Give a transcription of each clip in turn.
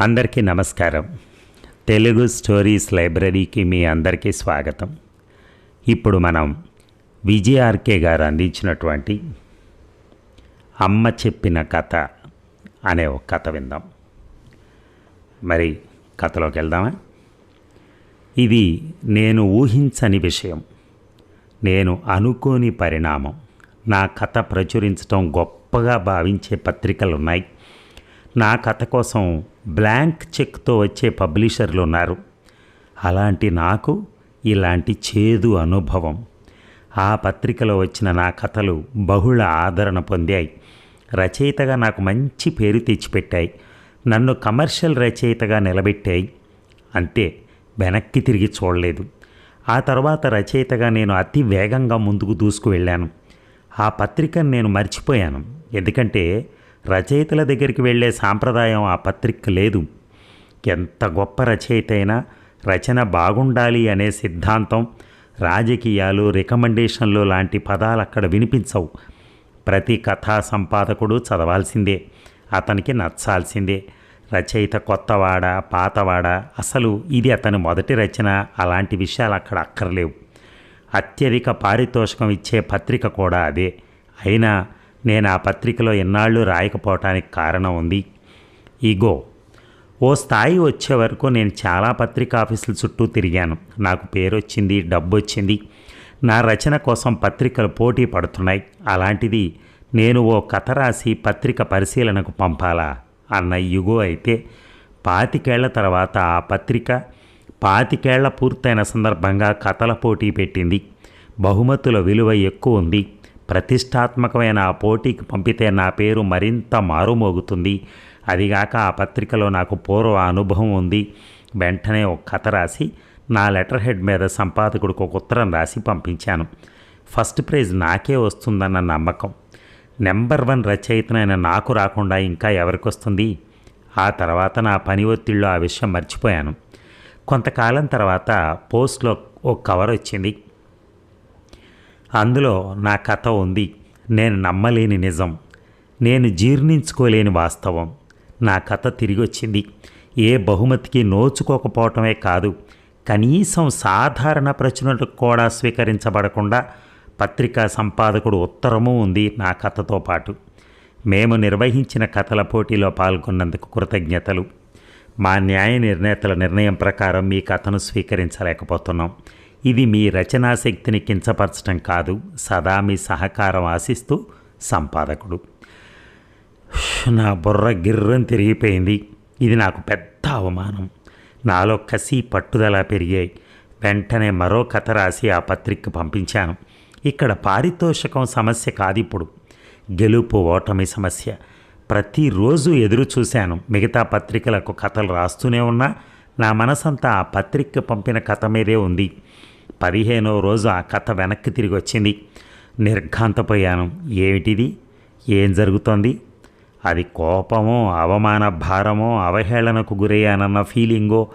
అందరికీ నమస్కారం. తెలుగు స్టోరీస్ లైబ్రరీకి మీ అందరికీ స్వాగతం. ఇప్పుడు మనం విజయఆర్కే గారు అందించినటువంటి అమ్మ చెప్పిన కథ అనే ఒక కథ విందాం. మరి కథలోకి వెళ్దామా? ఇది నేను ఊహించని విషయం. నేను అనుకోని పరిణామం. నా కథ ప్రచురించడం గొప్పగా భావించే పత్రికలు ఉన్నాయి నా కథ కోసం బ్లాంక్ చెక్తో వచ్చే పబ్లిషర్లు ఉన్నారు. అలాంటి నాకు ఇలాంటి చేదు అనుభవం. ఆ పత్రికలో వచ్చిన నా కథలు బహుళ ఆదరణ పొందాయి. రచయితగా నాకు మంచి పేరు తెచ్చిపెట్టాయి. నన్ను కమర్షియల్ రచయితగా నిలబెట్టాయి. అంతే వెనక్కి తిరిగి చూడలేదు. ఆ తర్వాత రచయితగా నేను అతి వేగంగా ముందుకు దూసుకు వెళ్ళాను ఆ పత్రికను నేను మర్చిపోయాను. ఎందుకంటే రచయితల దగ్గరికి వెళ్ళే సాంప్రదాయం ఆ పత్రిక లేదు. ఎంత గొప్ప రచయిత అయినా రచన బాగుండాలి అనే సిద్ధాంతం రాజకీయాలు రికమెండేషన్లు లాంటి పదాలు అక్కడ వినిపించవు. ప్రతి కథా సంపాదకుడు చదవాల్సిందే అతనికి నచ్చాల్సిందే. రచయిత కొత్తవాడ పాతవాడ? అసలు ఇది అతని మొదటి రచన. అలాంటి విషయాలు అక్కడ అక్కర్లేవు. అత్యధిక పారితోషికం ఇచ్చే పత్రిక కూడా అదే. అయినా నేను ఆ పత్రికలో ఎన్నాళ్ళు రాయకపోవటానికి కారణం ఉంది. ఈగో ఓ స్థాయి వచ్చే వరకు నేను చాలా పత్రికా ఆఫీసుల చుట్టూ తిరిగాను. నాకు పేరు వచ్చింది డబ్బు వచ్చింది నా రచన కోసం పత్రికలు పోటీ పడుతున్నాయి. అలాంటిది నేను ఓ కథ రాసి పత్రిక పరిశీలనకు పంపాలా? అన్న యుగో అయితే పాతికేళ్ళ తర్వాత ఆ పత్రిక పాతికేళ్ళ పూర్తయిన సందర్భంగా కథల పోటీ పెట్టింది. బహుమతుల విలువ ఎక్కువ ఉంది. ప్రతిష్టాత్మకమైన ఆ పోటీకి పంపితే నా పేరు మరింత మారుమోగుతుంది. అదిగాక ఆ పత్రికలో నాకు పూర్వ అనుభవం ఉంది. వెంటనే ఒక కథ రాసి నా లెటర్ హెడ్ మీద సంపాదకుడికి ఒక ఉత్తరం రాసి పంపించాను. ఫస్ట్ ప్రైజ్ నాకే వస్తుందన్న నమ్మకం. నెంబర్ వన్ రచయితనైన నాకు రాకుండా ఇంకా ఎవరికి వస్తుంది ఆ తర్వాత నా పని ఒత్తిడిలో ఆ విషయం మర్చిపోయాను. కొంతకాలం తర్వాత పోస్ట్లో ఒక కవర్ వచ్చింది. అందులో నా కథ ఉంది. నేను నమ్మలేని నిజం. నేను జీర్ణించుకోలేని వాస్తవం. నా కథ తిరిగి వచ్చింది ఏ బహుమతికి నోచుకోకపోవటమే కాదు కనీసం సాధారణ ప్రచురణకు కూడా స్వీకరించబడకుండా పత్రికా సంపాదకుడు ఉత్తరము ఉంది నా కథతో పాటు. మేము నిర్వహించిన కథల పోటీలో పాల్గొన్నందుకు కృతజ్ఞతలు. మా న్యాయ నిర్ణేతల నిర్ణయం ప్రకారం మీ కథను స్వీకరించలేకపోతున్నాం. ఇది మీ రచనా శక్తిని కించపరచడం కాదు సదా మీ సహకారం ఆశిస్తూ సంపాదకుడు. నా బుర్ర గిర్రం తిరిగిపోయింది. ఇది నాకు పెద్ద అవమానం. నాలో కసి పట్టుదల పెరిగాయి. వెంటనే మరో కథ రాసి ఆ పత్రికకు పంపించాను. ఇక్కడ పారితోషికం సమస్య కాదు ఇప్పుడు గెలుపు ఓటమి సమస్య. ప్రతిరోజు ఎదురు చూశాను మిగతా పత్రికలకు కథలు రాస్తూనే ఉన్నా నా మనసంతా ఆ పత్రిక పంపిన కథ మీదే ఉంది. పదిహేనో రోజు ఆ కథ వెనక్కి తిరిగి వచ్చింది. నిర్ఘాంతపోయాను. ఏమిటిది? ఏం జరుగుతోంది? అది కోపమో అవమాన భారమో అవహేళనకు గురయ్యానన్న ఫీలింగో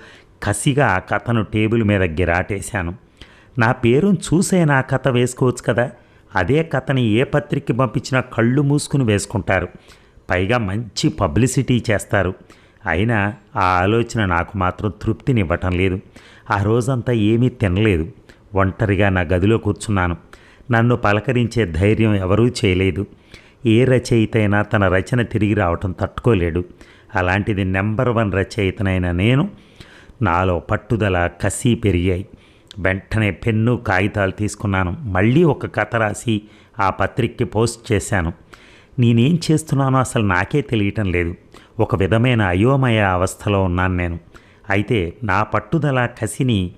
కసిగా ఆ కథను టేబుల్ మీద గిరాటేశాను. నా పేరును చూసే నా కథ వేసుకోవచ్చు కదా? అదే కథని ఏ పత్రికకి పంపించినా కళ్ళు మూసుకుని వేసుకుంటారు. పైగా మంచి పబ్లిసిటీ చేస్తారు. అయినా ఆ ఆలోచన నాకు మాత్రం తృప్తినివ్వటం లేదు. ఆ రోజంతా ఏమీ తినలేదు. ఒంటరిగా నా గదిలో కూర్చున్నాను. నన్ను పలకరించే ధైర్యం ఎవరూ చేయలేదు. ఏ రచయిత అయినా తన రచన తిరిగి రావటం తట్టుకోలేడు. అలాంటిది నెంబర్ వన్ రచయితనైన నేను నాలో పట్టుదల కసి పెరిగాయి. వెంటనే పెన్ను కాగితాలు తీసుకున్నాను. మళ్ళీ ఒక కథ రాసి ఆ పత్రికకి పోస్ట్ చేశాను. నేనేం చేస్తున్నానో అసలు నాకే తెలియటం లేదు. ఒక విధమైన అయోమయ అవస్థలో ఉన్నాను నేను. అయితే నా పట్టుదల కసిని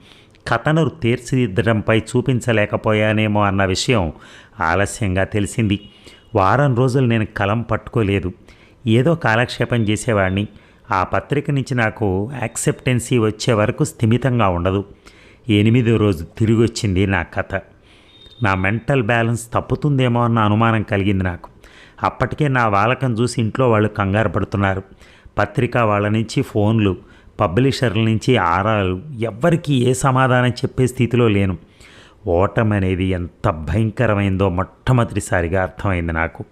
కథను తీర్చిదిద్దడంపై చూపించలేకపోయానేమో అన్న విషయం ఆలస్యంగా తెలిసింది. వారం రోజులు నేను కలం పట్టుకోలేదు. ఏదో కాలక్షేపం చేసేవాడిని ఆ పత్రిక నుంచి నాకు యాక్సెప్టెన్సీ వచ్చే వరకు స్థిమితంగా ఉండదు. ఎనిమిదో రోజు తిరిగి వచ్చింది నా కథ. నా మెంటల్ బ్యాలెన్స్ తప్పుతుందేమో అన్న అనుమానం కలిగింది నాకు. అప్పటికే నా వాలకం చూసి ఇంట్లో వాళ్ళు కంగారు పడుతున్నారు. పత్రిక వాళ్ళ నుంచి ఫోన్లు పబ్లిషర్ల నుంచి ఆరాలు ఎవ్వరికీ ఏ సమాధానం చెప్పే స్థితిలో లేను. ఓటమి అనేది ఎంత భయంకరమైందో మొట్టమొదటిసారిగా అర్థమైంది నాకు.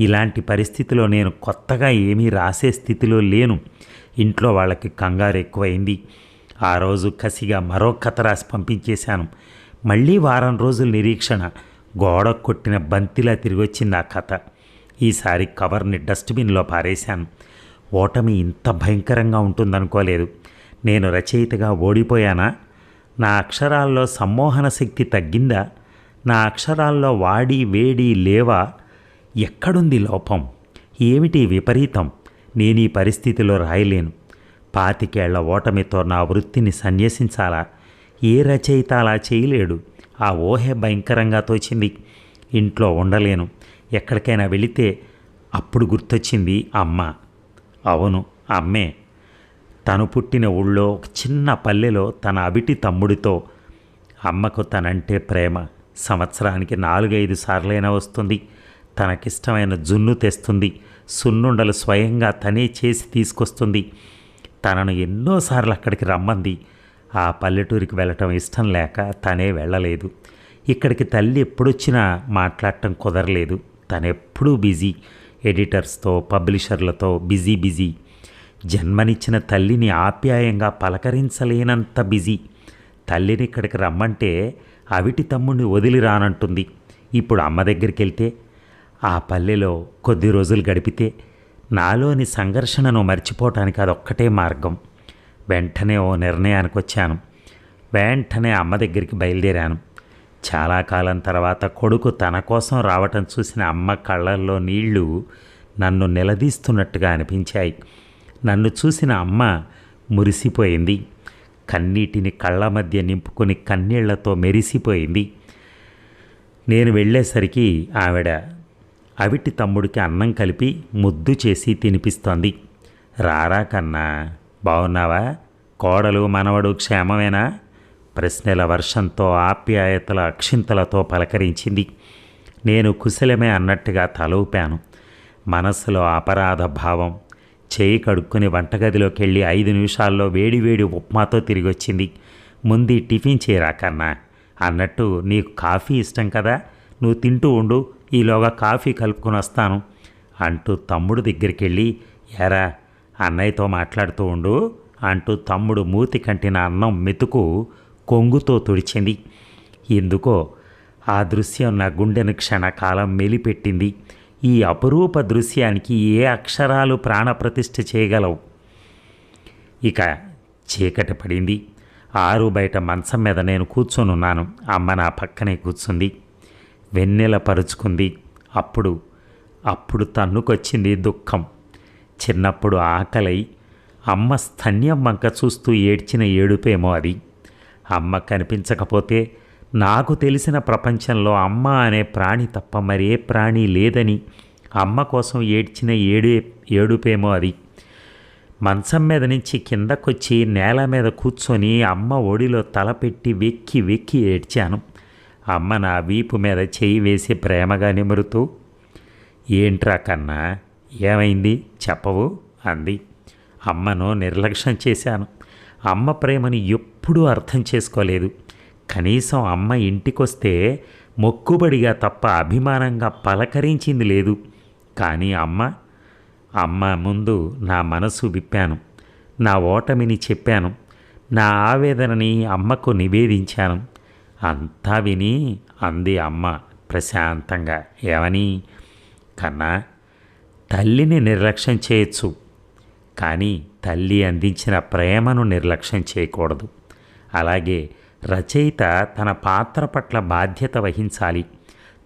ఇలాంటి పరిస్థితిలో నేను కొత్తగా ఏమీ రాసే స్థితిలో లేను. ఇంట్లో వాళ్ళకి కంగారు ఎక్కువైంది. ఆ రోజు కసిగా మరో కథ రాసి పంపించేశాను. మళ్ళీ వారం రోజుల నిరీక్షణ. గోడ కొట్టిన బంతిలా తిరిగొచ్చింది ఆ కథ. ఈసారి కవర్ని డస్ట్బిన్లో పారేశాను. ఓటమి ఇంత భయంకరంగా ఉంటుందనుకోలేదు. నేను రచయితగా ఓడిపోయానా? నా అక్షరాల్లో సమ్మోహన శక్తి తగ్గిందా? నా అక్షరాల్లో వాడి వేడి లేవా? ఎక్కడుంది లోపం? ఏమిటి విపరీతం? నేను ఈ పరిస్థితిలో రాయలేను. పాతికేళ్ళ ఓటమితో నా వృత్తిని సన్యసించాలా? ఏ రచయిత అలా చేయలేడు? ఆ ఊహే భయంకరంగా తోచింది. ఇంట్లో ఉండలేను. ఎక్కడికైనా వెళితే అప్పుడు గుర్తొచ్చింది అమ్మ. అవును అమ్మే. తను పుట్టిన ఊళ్ళో ఒక చిన్న పల్లెలో తన అవిటి తమ్ముడితో అమ్మకు తనంటే ప్రేమ. సంవత్సరానికి నాలుగైదు సార్లైనా వస్తుంది. తనకిష్టమైన జున్ను తెస్తుంది. సున్నుండలు స్వయంగా తనే చేసి తీసుకొస్తుంది. తనను ఎన్నోసార్లు అక్కడికి రమ్మంది. ఆ పల్లెటూరికి వెళ్ళటం ఇష్టం లేక తనే వెళ్ళలేదు. ఇక్కడికి తల్లి ఎప్పుడొచ్చినా మాట్లాడటం కుదరలేదు. తనెప్పుడూ బిజీ. ఎడిటర్స్తో పబ్లిషర్లతో బిజీ బిజీ. జన్మనిచ్చిన తల్లిని ఆప్యాయంగా పలకరించలేనంత బిజీ. తల్లిని ఇక్కడికి రమ్మంటే అవిటి తమ్ముడిని వదిలి రానంటుంది. ఇప్పుడు అమ్మ దగ్గరికి వెళ్తే ఆ పల్లెలో కొద్ది రోజులు గడిపితే నాలోని సంఘర్షణను మర్చిపోవటానికి అదొక్కటే మార్గం. వెంటనే ఓ నిర్ణయానికి వచ్చాను వెంటనే అమ్మ దగ్గరికి బయలుదేరాను. చాలా కాలం తర్వాత కొడుకు తన కోసం రావటం చూసిన అమ్మ కళ్ళల్లో నీళ్ళు నన్ను నిలదీస్తున్నట్టుగా అనిపించాయి. నన్ను చూసిన అమ్మ మురిసిపోయింది. కన్నీటిని కళ్ళ మధ్య నింపుకొని కన్నీళ్ళతో మెరిసిపోయింది. నేను వెళ్ళేసరికి ఆవిడ అవిటి తమ్ముడికి అన్నం కలిపి ముద్దు చేసి తినిపిస్తోంది. రారా కన్నా బాగున్నావా కోడలు మనవడు క్షేమమేనా? ప్రశ్నల వర్షంతో ఆప్యాయతల అక్షింతలతో పలకరించింది. నేను కుశలమే అన్నట్టుగా తలూపాను. మనస్సులో అపరాధ భావం చేయి కడుక్కుని వంటగదిలోకి వెళ్ళి ఐదు నిమిషాల్లో వేడివేడి ఉప్మాతో తిరిగి వచ్చింది ముందు టిఫిన్ చేయరా కన్నా? అన్నట్టు నీకు కాఫీ ఇష్టం కదా? నువ్వు తింటూ ఉండు ఈలోగా కాఫీ కలుపుకొని వస్తాను అంటూ తమ్ముడు దగ్గరికి వెళ్ళి ఎరా అన్నయ్యతో మాట్లాడుతూ ఉండు అంటూ తమ్ముడు మూతి కంటిన అన్నం మెతుకు కొంగుతో తుడిచింది. ఎందుకో ఆ దృశ్యం నా గుండెను క్షణకాలం మెలిపెట్టింది. ఈ అపురూప దృశ్యానికి ఏ అక్షరాలు ప్రాణప్రతిష్ఠ చేయగలవు? ఇక చీకటి పడింది. ఆరు బయట మంచం మీద నేను కూర్చొనున్నాను. అమ్మ నా పక్కనే కూర్చుంది. వెన్నెల పరుచుకుంది. అప్పుడు అప్పుడు తన్నుకొచ్చింది దుఃఖం. చిన్నప్పుడు ఆకలై అమ్మ స్తన్యం వంక చూస్తూ ఏడ్చిన ఏడుపేమో అది. అమ్మ కనిపించకపోతే నాకు తెలిసిన ప్రపంచంలో అమ్మ అనే ప్రాణి తప్ప మరే ప్రాణి లేదని అమ్మ కోసం ఏడ్చిన ఏడే ఏడుపేమో అది. మంచం మీద నుంచి కిందకొచ్చి నేల మీద కూర్చొని అమ్మ ఒడిలో తలపెట్టి వెక్కి వెక్కి ఏడ్చాను. అమ్మ నా వీపు మీద చేయి వేసి ప్రేమగా నిమురుతూ ఏంట్రా కన్నా ఏమైంది? చెప్పవు? అంది. అమ్మను నిర్లక్ష్యం చేశాను. అమ్మ ప్రేమని ఎప్పుడూ అర్థం చేసుకోలేదు. కనీసం అమ్మ ఇంటికొస్తే మొక్కుబడిగా తప్ప అభిమానంగా పలకరించింది లేదు. కానీ అమ్మ అమ్మ ముందు నా మనసు విప్పాను. నా ఓటమిని చెప్పాను. నా ఆవేదనని అమ్మకు నివేదించాను. అంతా విని అంది అమ్మ ప్రశాంతంగా. ఏమని? కన్నా తల్లిని నిర్లక్ష్యం చేయొచ్చు. కానీ తల్లి అందించిన ప్రేమను నిర్లక్ష్యం చేయకూడదు. అలాగే రచయిత తన పాత్ర పట్ల బాధ్యత వహించాలి.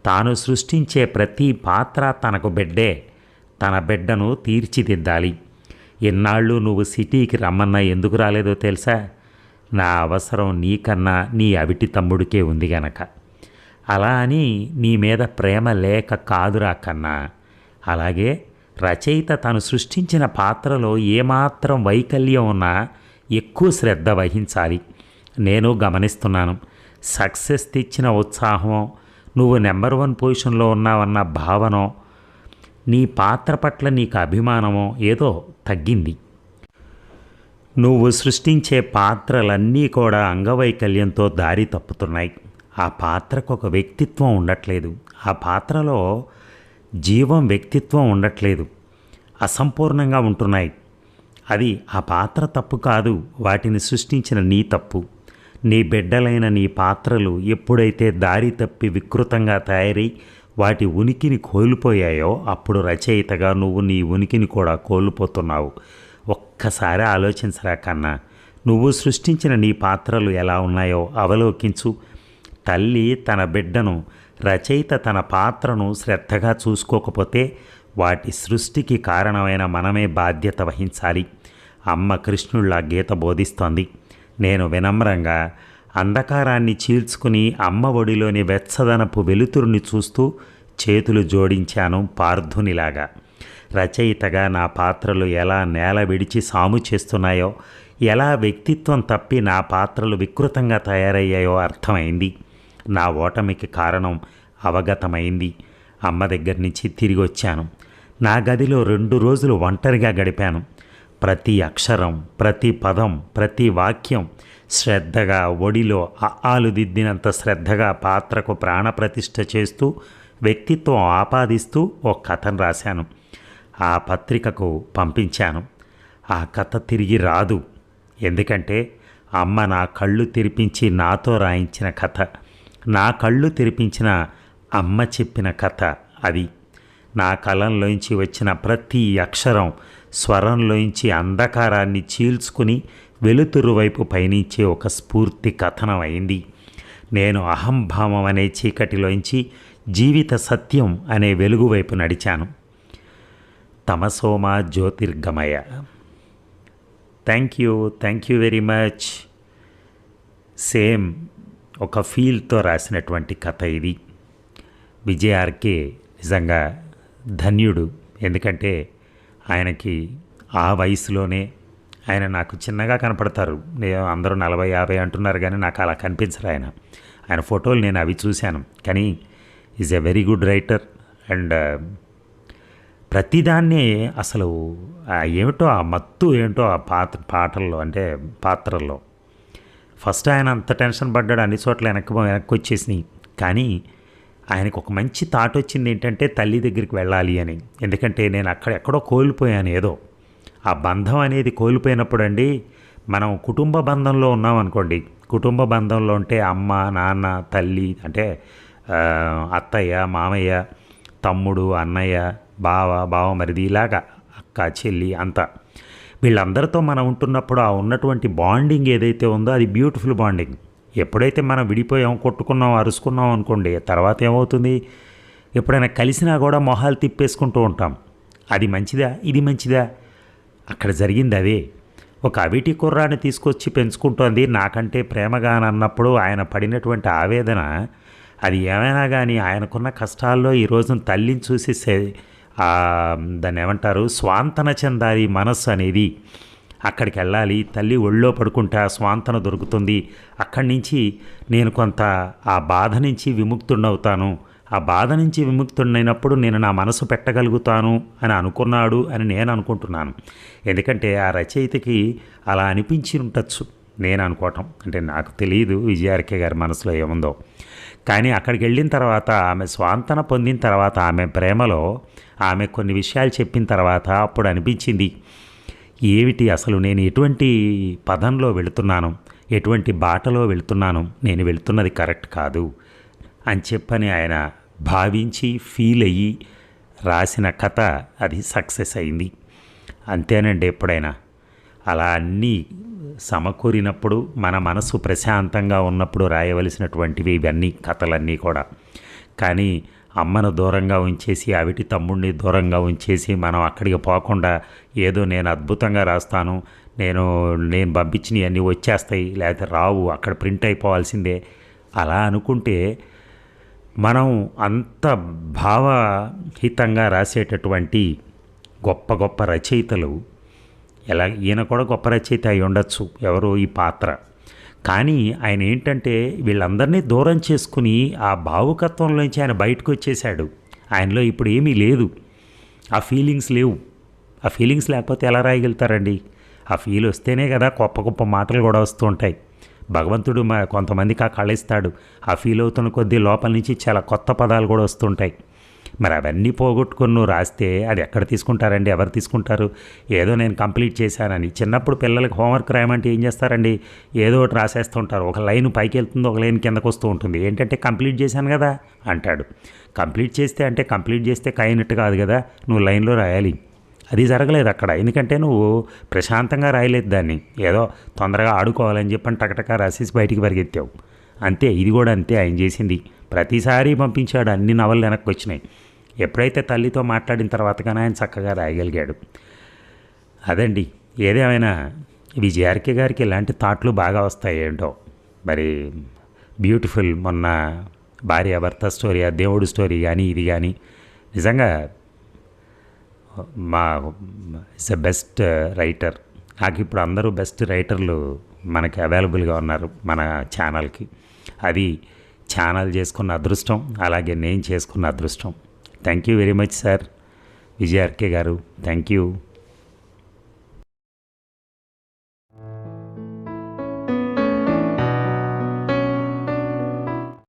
తాను సృష్టించే ప్రతి పాత్ర తనకు బిడ్డే. తన బిడ్డను తీర్చిదిద్దాలి. ఎన్నాళ్ళు నువ్వు సిటీకి రమ్మన్నా ఎందుకు రాలేదో తెలుసా? నా అవసరం నీకన్నా నీ అవిటి తమ్ముడికే ఉంది గనక. అలా అని నీ మీద ప్రేమ లేక కాదురా కన్నా. అలాగే రచయిత తను సృష్టించిన పాత్రలో ఏమాత్రం వైకల్యం ఉన్నా ఎక్కువ శ్రద్ధ వహించాలి. నేను గమనిస్తున్నాను. సక్సెస్ తెచ్చిన ఉత్సాహం నువ్వు నెంబర్ వన్ పొజిషన్లో ఉన్నావన్న భావనో నీ పాత్ర పట్ల నీకు అభిమానమో ఏదో తగ్గింది. నువ్వు సృష్టించే పాత్రలన్నీ కూడా అంగవైకల్యంతో దారి తప్పుతున్నాయి. ఆ పాత్రకు ఒక వ్యక్తిత్వం ఉండట్లేదు. ఆ పాత్రలో జీవం వ్యక్తిత్వం ఉండట్లేదు. అసంపూర్ణంగా ఉంటున్నాయి. అది ఆ పాత్ర తప్పు కాదు. వాటిని సృష్టించిన నీ తప్పు. నీ బిడ్డలైన నీ పాత్రలు ఎప్పుడైతే దారి తప్పి వికృతంగా తయారై వాటి ఉనికిని కోల్పోయాయో అప్పుడు రచయితగా నువ్వు నీ ఉనికిని కూడా కోల్పోతున్నావు. ఒక్కసారి ఆలోచించరా కన్నా. నువ్వు సృష్టించిన నీ పాత్రలు ఎలా ఉన్నాయో అవలోకించు. తల్లి తన బిడ్డను రచయిత తన పాత్రను శ్రద్ధగా చూసుకోకపోతే వాటి సృష్టికి కారణమైన మనమే బాధ్యత వహించాలి. అమ్మ కృష్ణుళ్ళ గీత బోధిస్తోంది. నేను వినమ్రంగా అంధకారాన్ని చీల్చుకుని అమ్మ ఒడిలోని వెచ్చదనపు వెలుతురుని చూస్తూ చేతులు జోడించాను పార్థునిలాగా. రచయితగా నా పాత్రలు ఎలా నేల విడిచి సాము చేస్తున్నాయో ఎలా వ్యక్తిత్వం తప్పి నా పాత్రలు వికృతంగా తయారయ్యాయో అర్థమైంది. నా ఓటమికి కారణం అవగతమైంది. అమ్మ దగ్గర నుంచి తిరిగి వచ్చాను నా గదిలో రెండు రోజులు ఒంటరిగా గడిపాను. ప్రతి అక్షరం ప్రతి పదం ప్రతి వాక్యం శ్రద్ధగా ఒడిలో ఆలు దిద్దినంత శ్రద్ధగా పాత్రకు ప్రాణప్రతిష్ఠ చేస్తూ వ్యక్తిత్వం ఆపాదిస్తూ ఒక కథను రాశాను. ఆ పత్రికకు పంపించాను. ఆ కథ తిరిగి రాదు. ఎందుకంటే అమ్మ నా కళ్ళు తెరిపించి నాతో రాయించిన కథ. నా కళ్ళు తెరిపించిన అమ్మ చెప్పిన కథ అది. నా కలంలోంచి వచ్చిన ప్రతి అక్షరం స్వరంలోంచి అంధకారాన్ని చీల్చుకుని వెలుతురు వైపు పయనించే ఒక స్ఫూర్తి కథనం అయింది నేను అహంభావం అనే చీకటిలోంచి జీవిత సత్యం అనే వెలుగు వైపు నడిచాను. తమసోమ జ్యోతిర్గమయ. Thank you thank you very much. Same ఒక ఫీల్తో రాసినటువంటి కథ ఇది. విజయార్కే నిజంగా ధన్యుడు. ఎందుకంటే ఆయనకి ఆ వయసులోనే ఆయన నాకు చిన్నగా కనపడతారు. నేను అందరూ నలభై యాభై అంటున్నారు కానీ నాకు అలా కనిపించరు ఆయన. ఆయన ఫోటోలు నేను అవి చూశాను. కానీ is a very good writer and ప్రతిదాన్ని అసలు ఏమిటో ఆ మత్తు ఏంటో ఆ పాత్ర పాటల్లో అంటే పాత్రల్లో ఫస్ట్ ఆయన అంత టెన్షన్ పడ్డాడు అన్ని చోట్ల వెనక్కి వెనక్కి వచ్చేసినాయి. కానీ ఆయనకు ఒక మంచి థాట్ వచ్చింది ఏంటంటే తల్లి దగ్గరికి వెళ్ళాలి అని. ఎందుకంటే నేను అక్కడ ఎక్కడో కోల్పోయాను ఏదో. ఆ బంధం అనేది కోల్పోయినప్పుడు అండి మనం కుటుంబ బంధంలో ఉన్నాం అనుకోండి. కుటుంబ బంధంలో ఉంటే అమ్మ నాన్న తల్లి అంటే అత్తయ్య మామయ్య తమ్ముడు అన్నయ్య బావ బావ మరిది ఇలాగా అక్క చెల్లి అంతా. వీళ్ళందరితో మనం ఉంటున్నప్పుడు ఆ ఉన్నటువంటి బాండింగ్ ఏదైతే ఉందో అది బ్యూటిఫుల్ బాండింగ్. ఎప్పుడైతే మనం విడిపోయాం కొట్టుకున్నాం అరుసుకున్నాం అనుకోండి తర్వాత ఏమవుతుంది? ఎప్పుడైనా కలిసినా కూడా మొహాలు తిప్పేసుకుంటూ ఉంటాం. అది మంచిదా? ఇది మంచిదా? అక్కడ జరిగింది అదే. ఒక అవిటి కుర్రాన్ని తీసుకొచ్చి పెంచుకుంటోంది. నాకంటే ప్రేమగానన్నప్పుడు ఆయన పడినటువంటి ఆవేదన అది ఏమైనా కానీ ఆయనకున్న కష్టాల్లో ఈ రోజున తల్లిని చూసి దాన్ని ఏమంటారు? స్వాంతన చెందాలి మనస్సు అనేది. అక్కడికి వెళ్ళాలి తల్లి ఒళ్ళో పడుకుంటే ఆ స్వాంతన దొరుకుతుంది. అక్కడి నుంచి నేను కొంత ఆ బాధ నుంచి విముక్తుడవుతాను ఆ బాధ నుంచి విముక్తుడైనప్పుడు నేను నా మనసు పెట్టగలుగుతాను అని అనుకున్నాడు అని నేను అనుకుంటున్నాను. ఎందుకంటే ఆ రచయితకి అలా అనిపించి ఉండొచ్చు. నేను అనుకోవటం. అంటే నాకు తెలియదు విజయార్కే గారి మనసులో ఏముందో. కానీ అక్కడికి వెళ్ళిన తర్వాత ఆమె స్వాంతన పొందిన తర్వాత ఆమె ప్రేమలో ఆమె కొన్ని విషయాలు చెప్పిన తర్వాత అప్పుడు అనిపించింది ఏమిటి అసలు నేను ఎటువంటి పదంలో వెళుతున్నాను? ఎటువంటి బాటలో వెళుతున్నాను? నేను వెళుతున్నది కరెక్ట్ కాదు అని చెప్పని ఆయన భావించి ఫీల్ అయ్యి రాసిన కథ అది సక్సెస్ అయింది. అంతేనండి ఎప్పుడైనా. అలా అన్నీ సమకూరినప్పుడు మన మనసు ప్రశాంతంగా ఉన్నప్పుడు రాయవలసినటువంటివి ఇవన్నీ కథలన్నీ కూడా. కానీ అమ్మను దూరంగా ఉంచేసి అవిటి తమ్ముడిని దూరంగా ఉంచేసి మనం అక్కడికి పోకుండా ఏదో నేను అద్భుతంగా రాస్తాను నేను నేను పంపించినవి అన్నీ వచ్చేస్తాయి లేకపోతే రావు అక్కడ ప్రింట్ అయిపోవాల్సిందే. అలా అనుకుంటే మనం అంత భావహితంగా రాసేటటువంటి గొప్ప గొప్ప రచయితలు ఎలా ఈయన కూడా గొప్ప రచయిత అయి ఉండొచ్చు ఎవరు ఈ పాత్ర. కానీ ఆయన ఏంటంటే వీళ్ళందరినీ దూరం చేసుకుని ఆ భావుకత్వంలోంచి ఆయన బయటకు వచ్చేసాడు ఆయనలో ఇప్పుడు ఏమీ లేదు. ఆ ఫీలింగ్స్ లేవు. ఆ ఫీలింగ్స్ లేకపోతే ఎలా రాయగలుగుతారండి? ఆ ఫీల్ వస్తేనే కదా గొప్ప గొప్ప మాటలు కూడా వస్తూ ఉంటాయి. భగవంతుడు మా కొంతమందికి ఆ కళ ఇస్తాడు. ఆ ఫీల్ అవుతున్న కొద్దీ లోపల నుంచి చాలా కొత్త పదాలు కూడా వస్తుంటాయి మరి అవన్నీ పోగొట్టుకొని నువ్వు రాస్తే అది ఎక్కడ తీసుకుంటారండి? ఎవరు తీసుకుంటారు? ఏదో నేను కంప్లీట్ చేశానని. చిన్నప్పుడు పిల్లలకి హోంవర్క్ రాయమంటే ఏం చేస్తారండి? ఏదో ఒకటి రాసేస్తుంటారు. ఒక లైన్ పైకి వెళ్తుంది ఒక లైన్ కిందకు వస్తూ ఉంటుంది. ఏంటంటే కంప్లీట్ చేశాను కదా? అంటాడు. కంప్లీట్ చేస్తే అంటే కంప్లీట్ చేస్తే కైనట్టు కాదు కదా? నువ్వు లైన్లో రాయాలి. అది జరగలేదు అక్కడ. ఎందుకంటే నువ్వు ప్రశాంతంగా రాయలేదు దాన్ని. ఏదో తొందరగా ఆడుకోవాలని చెప్పని టకటక రాసేసి బయటికి పరిగెత్తావు. అంతే. ఇది కూడా అంతే. ఆయన చేసింది. ప్రతిసారి పంపించాడు. అన్ని నవలు వెనక్కి వచ్చినాయి. ఎప్పుడైతే తల్లితో మాట్లాడిన తర్వాతగానే ఆయన చక్కగా రాయగలిగాడు. అదండి. ఏదేమైనా విజయార్కే గారికి ఇలాంటి థాట్లు బాగా వస్తాయి ఏంటో మరి బ్యూటిఫుల్ మొన్న భార్య భర్త స్టోరీ ఆ దేవుడు స్టోరీ కానీ ఇది కానీ నిజంగా మా ఇస్ ఎ బెస్ట్ రైటర్. నాకు ఇప్పుడు అందరూ బెస్ట్ రైటర్లు మనకి అవైలబుల్గా ఉన్నారు మన ఛానల్కి. అది ఛానల్ చేసుకున్న అదృష్టం అలాగే నేను చేసుకున్న అదృష్టం. Thank you very much sir. Vijayarke గారు థ్యాంక్ యూ.